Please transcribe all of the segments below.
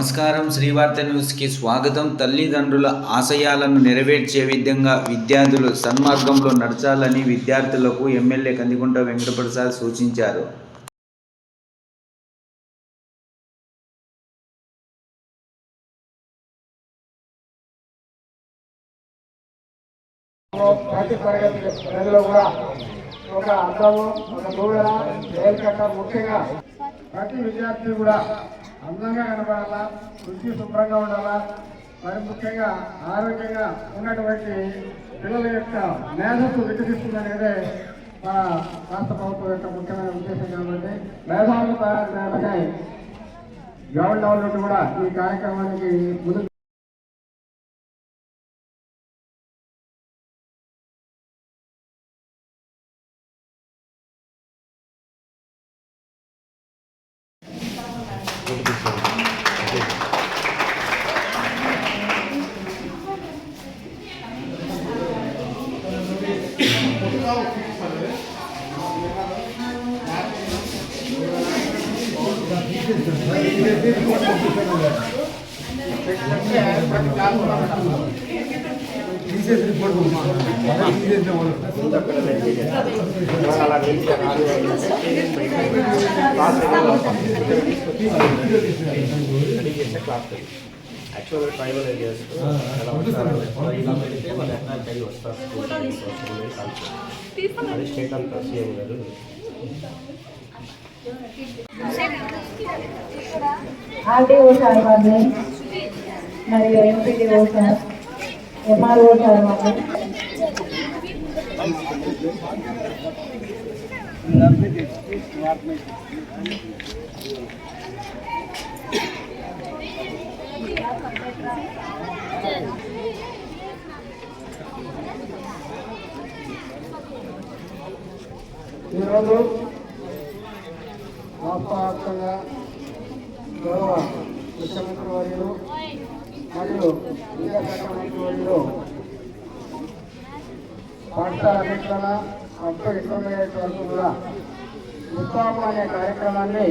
నమస్కారం. శ్రీవార్త న్యూస్కి స్వాగతం. తల్లిదండ్రుల ఆశయాలను నెరవేర్చే విధంగా విద్యార్థులు సన్మార్గంలో నడచాలని విద్యార్థులకు ఎమ్మెల్యే కందికుంట వెంకటప్రసాద్ సూచించారు. ప్రతి తరగతి గదిలో కూడా ఒక ఒక ముఖ్యంగా ప్రతి విద్యార్థి కూడా అందంగా కనపడాలా వృద్ధి శుభ్రంగా ఉండాలా? మరి ముఖ్యంగా ఆరోగ్యంగా ఉన్నటువంటి పిల్లల యొక్క మేధస్సు వికసిస్తుందనేదే మన రాష్ట్ర ప్రభుత్వం యొక్క ముఖ్యమైన ఉద్దేశం కాబట్టి మేధావులు తయారు చేయాలని గవర్నమెంట్ కూడా ఈ కార్యక్రమానికి ముందు యాక్చువల్గా ట్రైబల్ ఏరియాస్ ఎలా ఉంటారు ఇలా పెడితే వాళ్ళు ఎట్లా కలిగి వస్తారు ఆర్టీఓ సార్ వాళ్ళు మరియు ఎంపీడీఓ సార్ ఎంఆర్ఓ సార్ వాళ్ళు ఈరోజు రాష్ట్ర వ్యాప్తంగా గౌరవ ముఖ్యమంత్రి వర్యులు మరియు విద్యాశాఖ మంత్రి వర్యులు పాఠశాల అన్నింటిన అప్ టు వరకు కూడా ఉత్సాహం అనే కార్యక్రమాన్ని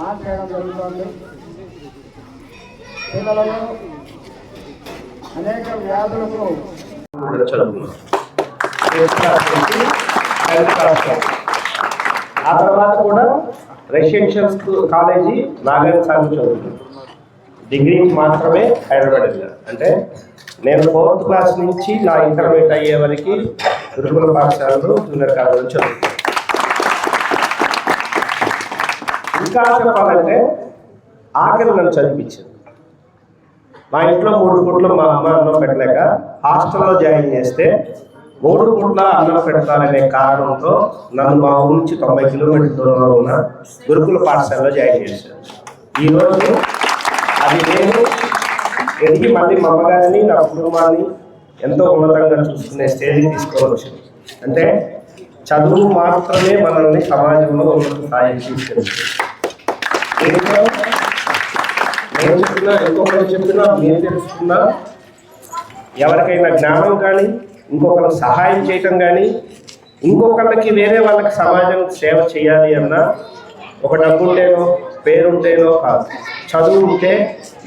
ఆన్ చేయడం జరుగుతోంది. పిల్లలలో అనేక వ్యాధులకు చదువుకున్నాం ఆ తర్వాత కూడా residential school college Nagarjuna Sagar చదువుకున్నాను డిగ్రీ మాత్రమే హైదరాబాద్ వెళ్ళాను అంటే నేను ఫోర్త్ క్లాస్ నుంచి నా ఇంటర్మీడియట్ అయ్యే వరకు గురుకుల పాఠశాలలో జూనియర్ కాలేజీలో చదువుతున్నాను ఇంకా చెప్పాలంటే ఆఖరి నన్ను చదివించింది మా ఇంట్లో మూడు పూట్లు మా అమ్మ అన్నం పెట్టలేక హాస్టల్లో జాయిన్ చేస్తే మూడు పూట్ల అన్నం కారణంతో నన్ను మా ఊరు నుంచి తొంభై కిలోమీటర్ల దూరంలో ఉన్న గురుకుల పాఠశాలలో జాయిన్ చేశాను ఈరోజు అది నేను ఎదిగి మళ్ళీ మా అమ్మగారిని నా కుటుంబాన్ని ఎంతో ఉన్నతంగా చూసుకునే స్టేజ్కి తీసుకోవచ్చు అంటే చదువు మాత్రమే మనల్ని సమాజంలో ఉన్నత స్థాయికి తీసుకెళ్తుంది దీంట్లో నేను చెప్పినా ఇంకొకరు చెప్పినా నేను తెలుసుకున్నా ఎవరికైనా జ్ఞానం కానీ ఇంకొకరికి సహాయం చేయటం కానీ ఇంకొకళ్ళకి వేరే వాళ్ళకి సమాజం సేవ చేయాలి అన్నా ఒక డబ్బు ఉంటేనో పేరుంటేనో కాదు. చదువు ఉంటే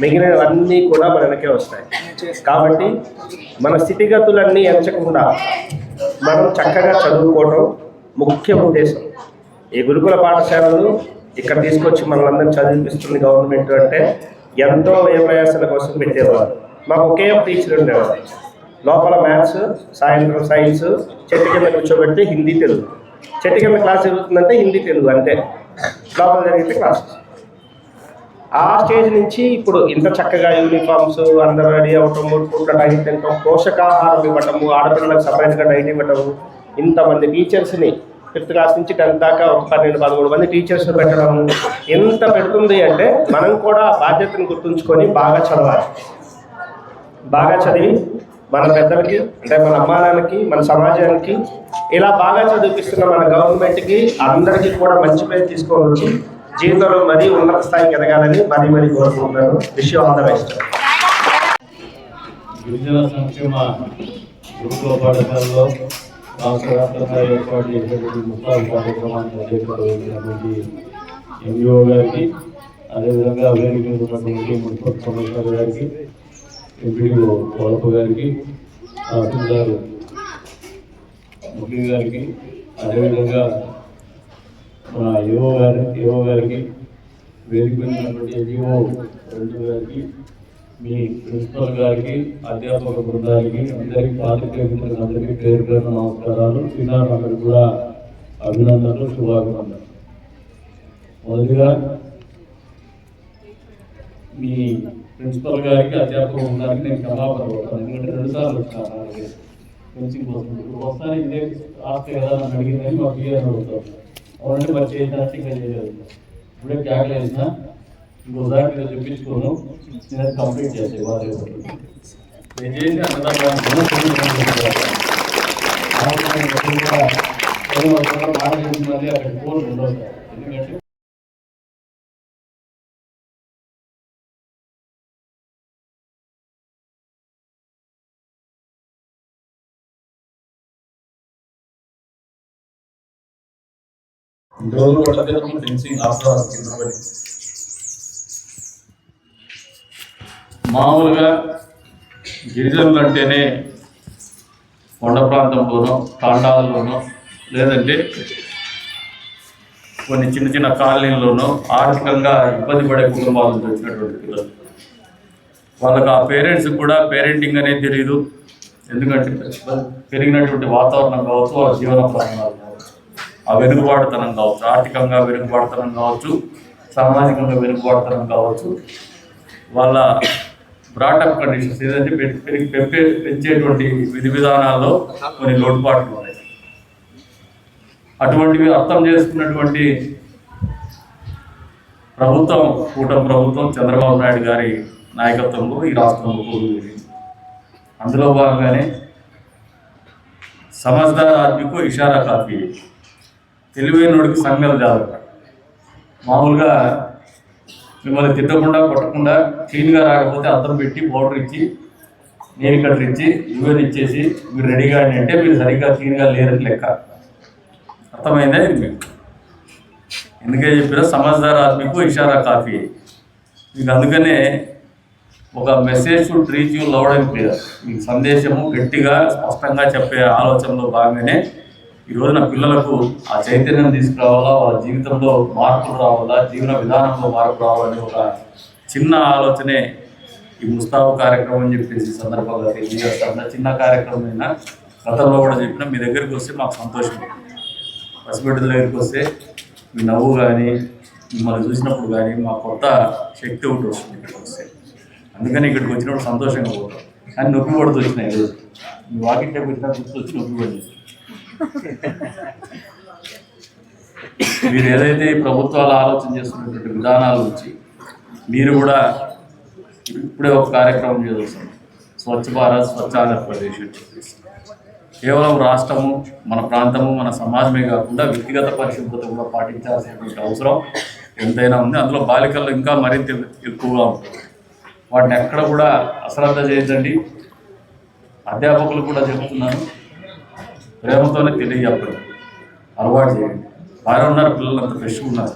మిగిలినవన్నీ కూడా మనకే వస్తాయి. కాబట్టి మన స్థితిగతులన్నీ ఎంచకుండా మనం చక్కగా చదువుకోవటం ముఖ్య ఉద్దేశం. ఈ గురుకుల పాఠశాలలు ఇక్కడ తీసుకొచ్చి మనల్ని చదివిపిస్తుంది గవర్నమెంట్ అంటే ఎంతో వ్యవయాసాల కోసం పెట్టేవారు. మాకు ఒకే ఒక టీచర్ ఉండేవారు. లోపల మ్యాథ్స్ సాయంత్రం సైన్స్ చెట్టు కింద కూర్చోబెట్టి హిందీ తెలుగు. చెట్టు కింద క్లాస్ జరుగుతుందంటే హిందీ తెలుగు అంతే. లోపల జరిగితే క్లాస్ ఆ స్టేజ్ నుంచి ఇప్పుడు ఇంత చక్కగా యూనిఫామ్స్ అందరూ రెడీ అవ్వటం మూడు పూట్ల డైట్ తినటం పోషకాహారం ఇవ్వటము ఆడపిల్లలకు సపరేట్గా డైట్ ఇవ్వటము ఇంతమంది టీచర్స్ని ఫిఫ్త్ క్లాస్ నుంచి టెన్త్ దాకా ఒక పన్నెండు పదమూడు మంది టీచర్స్ పెట్టడం ఎంత పెడుతుంది అంటే మనం కూడా బాధ్యతను గుర్తుంచుకొని బాగా చదవాలి. బాగా చదివి మన పెద్దలకి అంటే మన అమ్మానాన్నకి మన సమాజానికి ఇలా బాగా చదివిపిస్తున్న మన గవర్నమెంట్కి అందరికీ కూడా మంచి పేరు తీసుకొని వచ్చి జీవితంలో మరీ ఉన్నత స్థాయికి ఎదగాలని మరీ మరీ కోరుకుంటున్నాను. విషయం ఆల్ ద బెస్ట్ గిరిజన సంక్షేమ గురుకుల పాఠశాలలో రాష్ట్రవ్యాప్తంగా ఏర్పాటు చేసినటువంటి ముస్తాబు కార్యక్రమాన్ని అధ్యక్షుడు ఎంఈఓ గారికి అదేవిధంగా వేదిక మీద మున్సిపల్ కమిషనర్ గారికి ఎంపీడీఓ కొలప గారికి తహసీల్దార్ ముఖ్య గారికి అదేవిధంగా మన యువ గారి యువ గారికి వేదిక మీద ఉన్నటువంటి రెండు గారికి మీ ప్రిన్సిపల్ గారికి అధ్యాపక బృందానికి అందరికీ పాత్రికేయ అందరికీ పేరు పేరు నమస్కారాలు. పిల్లలందరికీ కూడా అభినందనలు శుభాభినందనలు. మొదటిగా మీ ప్రిన్సిపల్ గారికి అధ్యాపకులు బృందానికి నేను క్షమాపణ కోరుతాను ఎందుకంటే రెండుసార్లు వచ్చాను నా దగ్గరికి. కోచింగ్ కోసం ఇప్పుడు వస్తాను ఇదే ఆస్తి కదా నన్ను అడిగిందని మా పిల్లలు అడుగుతాం అవునంటే మరి చేసినట్టు ఇంకా చేయలేదు ఇప్పుడే క్యాక్లు వేసిన ఇంకోసారి మీరు చెప్పించుకోను నేను అది కంప్లీట్ చేసే వారి నేను చేసి అన్నదాన్ని అక్కడ ఫోన్ ఉండవు ఎందుకంటే డోర్ కొట్టదే ఫెన్సింగ్ ఆఫ్టర్ కింద మామూలుగా గిరిజనులు అంటేనే కొండ ప్రాంతంలోనో తాండాలలోనో లేదంటే కొన్ని చిన్న చిన్న కాలనీల్లోనో ఆర్థికంగా ఇబ్బంది పడే కుటుంబాలు వచ్చినటువంటి పిల్లలు. వాళ్ళకి ఆ పేరెంట్స్ కూడా పేరెంటింగ్ అనేది తెలియదు ఎందుకంటే పెరిగినటువంటి వాతావరణం కావచ్చు వాళ్ళ జీవన ప్రమాణాలు. ఆ వెనుకబాటుతనం కావచ్చు ఆర్థికంగా వెనుకబాటుతనం కావచ్చు సామాజికంగా వెనుకబాటుతనం కావచ్చు వాళ్ళ బ్రాటప్ కండిషన్స్ ఏదంటే పెంపే పెంచేటువంటి విధి విధానాల్లో కొన్ని లోటుపాట్లు ఉన్నాయి. అటువంటివి అర్థం చేసుకున్నటువంటి ప్రభుత్వం కూటమి ప్రభుత్వం చంద్రబాబు నాయుడు గారి నాయకత్వంలో ఈ రాష్ట్రంలో కోరుకుంది అందులో భాగంగానే సమజ్దార్ ఆద్మీకు ఇషారా కాపీ తెలివైనోడికి సంఘాలు కాదు. మామూలుగా మిమ్మల్ని తిట్టకుండా కొట్టకుండా క్లీన్గా రాకపోతే అద్దం పెట్టి పౌడర్ ఇచ్చి నేను కట్టర్ ఇచ్చి యూఎన్ ఇచ్చేసి మీరు రెడీగా అని అంటే మీరు సరిగ్గా క్లీన్గా లేరని లెక్క. అర్థమైందా ఇది మీకు? ఎందుకే చెప్పినా సమజ్దార్ ఆత్మీకు ఇషారా కాఫీ. మీకు అందుకనే ఒక message to reach you loud and clear. మీకు సందేశము గట్టిగా స్పష్టంగా చెప్పే ఆలోచనలో భాగంగానే ఈ రోజున పిల్లలకు ఆ చైతన్యం తీసుకురావాలా వాళ్ళ జీవితంలో మార్పులు రావాలా జీవన విధానంలో మార్పు రావాలని ఒక చిన్న ఆలోచనే ఈ ముస్తాబు కార్యక్రమం అని చెప్పేసి సందర్భంగా తెలియజేస్తాను. చిన్న కార్యక్రమం అయినా గతంలో కూడా చెప్పిన మీ దగ్గరికి వస్తే మాకు సంతోషం. పసిబిడ్డల దగ్గరికి వస్తే మీ నవ్వు కానీ మిమ్మల్ని చూసినప్పుడు కానీ మా కొత్త శక్తి ఒకటి వస్తుంది ఇక్కడికి వస్తే. అందుకని ఇక్కడికి వచ్చినప్పుడు సంతోషంగా పోతాం. కానీ నొప్పి పడుతూ వచ్చినాయి ఈరోజు మీ వాకింగ్కి వచ్చినా గుర్తు వచ్చి నొప్పి పడింది. మీరు ఏదైతే ఈ ప్రభుత్వాలు ఆలోచన చేస్తున్నటువంటి విధానాల గురించి మీరు కూడా ఇప్పుడే ఒక కార్యక్రమం చేస్తాం స్వచ్ఛ భారత్ స్వచ్ఛ ఆంధ్రప్రదేశ్ అని కేవలం రాష్ట్రము మన ప్రాంతము మన సమాజమే కాకుండా వ్యక్తిగత పరిశుభ్రత కూడా పాటించాల్సినటువంటి అవసరం ఎంతైనా ఉంది. అందులో బాలికల్లో ఇంకా మరింత ఎక్కువగా ఉంటుంది వాటిని ఎక్కడ కూడా అశ్రద్ధ చేయొద్దండి. అధ్యాపకులు కూడా చెబుతున్నాను ప్రేమతోనే తెలియజెప్పండి అలవాటు చేయండి. బాగా ఉన్నారు పిల్లలు అంత ఫ్రెష్గా ఉన్నారు.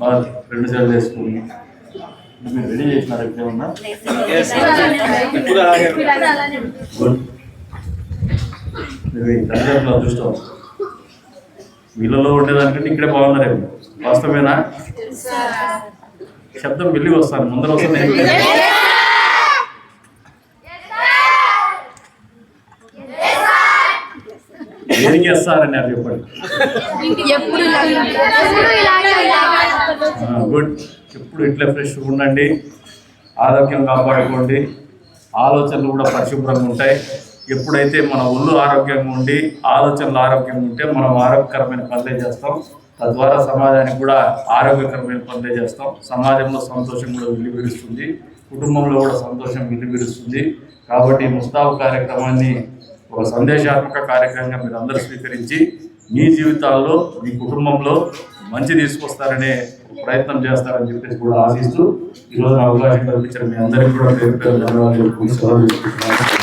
బాగా రెండు సార్లు వేసుకుని మీరు రెడీ చేసినారు? ఎప్పుడేమన్నా తల్లిదండ్రుల అదృష్టం. వీళ్ళలో ఉండేదానికంటే ఇక్కడే బాగున్నారేమో వాస్తవేనా శబ్దం వెళ్ళి వస్తాను. ముందర వస్తుంది అది చెప్పండి. గుడ్. ఎప్పుడు ఇట్లా ఫ్రెష్గా ఉండండి ఆరోగ్యం కాపాడుకోండి ఆలోచనలు కూడా పరిశుభ్రంగా ఉంటాయి. ఎప్పుడైతే మన ఒళ్ళు ఆరోగ్యంగా ఉండి ఆలోచనలు ఆరోగ్యంగా ఉంటే మనం ఆరోగ్యకరమైన పనులే చేస్తాం. తద్వారా సమాజానికి కూడా ఆరోగ్యకరమైన పనులే చేస్తాం. సమాజంలో సంతోషం కూడా వెల్లివిరుస్తుంది కుటుంబంలో కూడా సంతోషం వెల్లివిరుస్తుంది కాబట్టి ముస్తాబు కార్యక్రమాన్ని ఒక సందేశాత్మక కార్యక్రమంగా మీరు అందరూ స్వీకరించి మీ జీవితాల్లో మీ కుటుంబంలో మంచి తీసుకొస్తారనే ప్రయత్నం చేస్తారని చెప్పేసి కూడా ఆశిస్తూ ఈరోజు నా అవకాశం కల్పించిన మీ అందరికీ కూడా పేరు పేరు ధన్యవాదాలు సెలవు